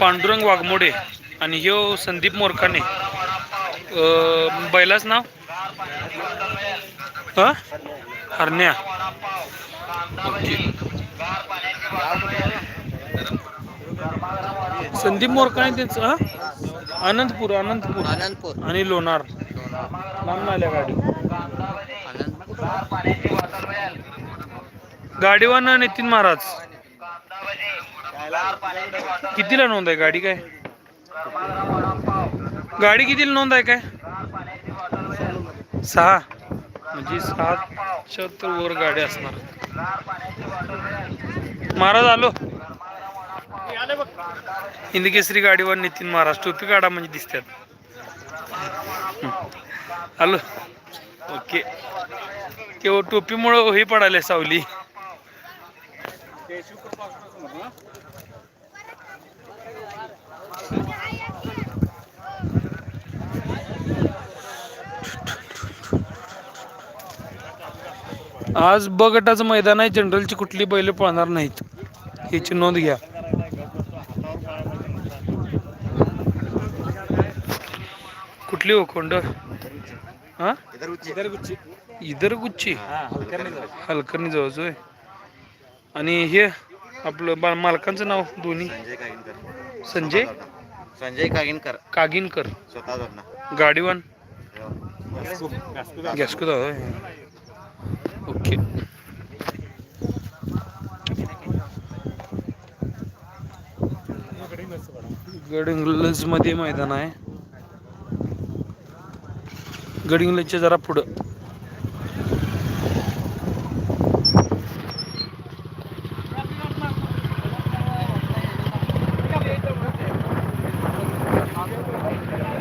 पांडुरंग वाघमोडे आणि ह्यो संदीप मोरकाने अं, बैलाच नाव? हरण्या. ओके. संदीप मोरकाने त्यांचं हा? अनंतपूर अनंतपूर आनंदपूर. आणि लोणार. लांब आल्या गाडी. गाडीवान नितीन महाराज. कितीला नोंद आहे? गाडी काय? गाडी कितीला नोंद आहे काय? सहा. म्हणजे सातच्या तर वर गाडी असणार. महाराज आलो. हिंदकेसरी गाडीवर नितीन महाराज टोपी काढा म्हणजे दिसतात हॅलो ओके. केवळ टोपीमुळं हे पडाले सावली. आज ब गटाचं मैदान आहे जनरलची कुठली बैल पळणार नाहीत. याची नोंद घ्या. कुठली हो हा? इधर गुच्ची. हलकर्णी जवळच होय. आणि हे आपलं मालकांचं नाव दोन्ही? संजय? संजय कागिनकर. कागिनकर. स्वतः गाडीवान? गॅस्को दादा ओके. गडिंग्लजमध्ये मैदान आहे. गडिंग्लजच्या जरा पुढं.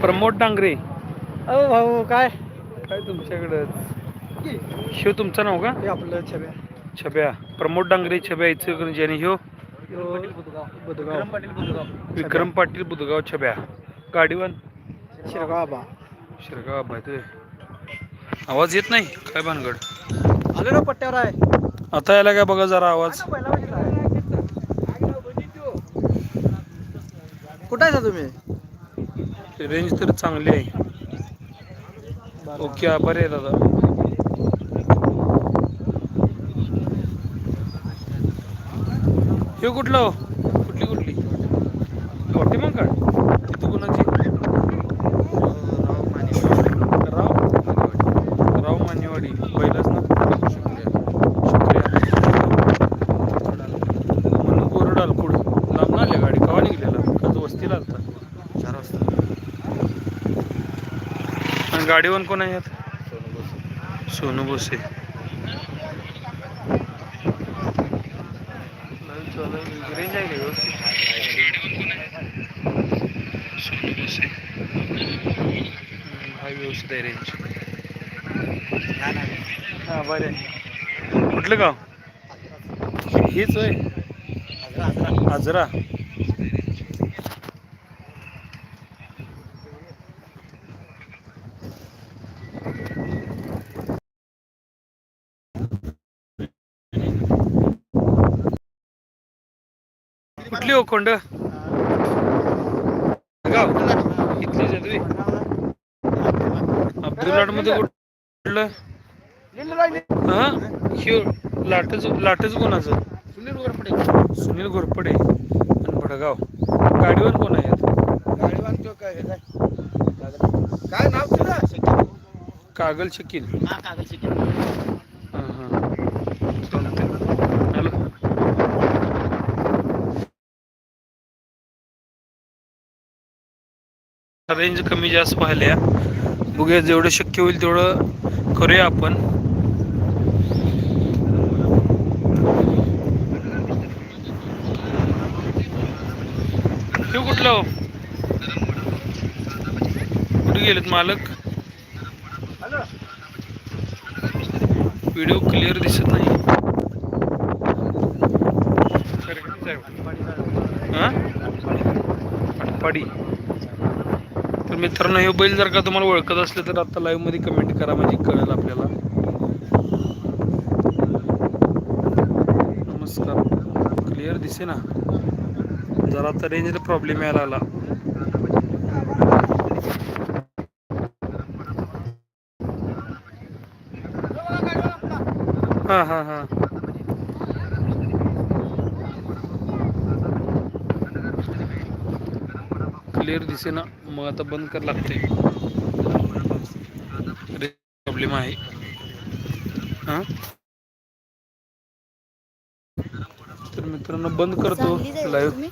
प्रमोद डांगरे. अहो भाऊ काय? काय तुमच्याकडं? शिव तुमचं नाव का? हे आपलं छब्या. छब्या. प्रमोद डांगरे छब्या इचलकरंजी आणि ह्यो बुधगाव. विक्रम पाटील बुधगाव. छब्या. गाडीवान? शिरगाव आबा. शिरगाव अभय ते आवाज येत नाही? काय भानगड? आलो ना पट्ट्यावर आहे. आता यायला काय बघा जरा आवाज. कुठं आहे तुम्ही? रेंज तर चांगली आहे. ओके आभारी आहे दादा. हे कुठलं? कुठली कुठली? मोठी मग काय तिथं कोणाची? राव राव मानेवाडी. पहिलाच ना? शुक्रिया. म्हणून कोरड डालकुड लांब ना आल्या गाडी. कवा निघलेला? का तो वस्तीला आलता. चार वाजता. आणि गाडीवर कोण आहे यात सोनू बोसे. रेंज आहे का व्यवस्थित सोनू व्यवस्थित आहे रेंज हा बरं आहे. कुठलं गाव हेच आहे आजरा कुठली हो खोंड? गाव? इथली जदवी अब्दुलाटमध्ये कुठलं? हा? ह्यो लाटच लाटच कोणाचं? सुनील गोरपडे सुनील घोरपडे. आणि भडगाव. गाडीवर कोण आहेत गाडीवान तो काय हे काय? काय नाव तुझं? कागल शकील. हा कागल शिकेल हा, हा. चालतंय. हॅलो रेंज कमी जास्त पाहिल्या. बघूया जेवढं शक्य होईल तेवढं करूया आपण. हे कुठलं हो? कुठे गेलेत मालक? व्हिडिओ क्लिअर दिसत नाही. हा? पाडी. तर मित्रांनो हे बैल जर का तुम्हाला ओळखत असले तर आता लाईव्हमध्ये कमेंट करा म्हणजे कळेल आपल्याला. नमस्कार. क्लिअर दिसे ना जरा आता रेंजला प्रॉब्लेम यायला आला हां हां हां. क्लिअर दिसे ना मग आता बंद कर लागते प्रॉब्लेम आहे. हां? तर मित्रांनो बंद करतो. लाईव्ह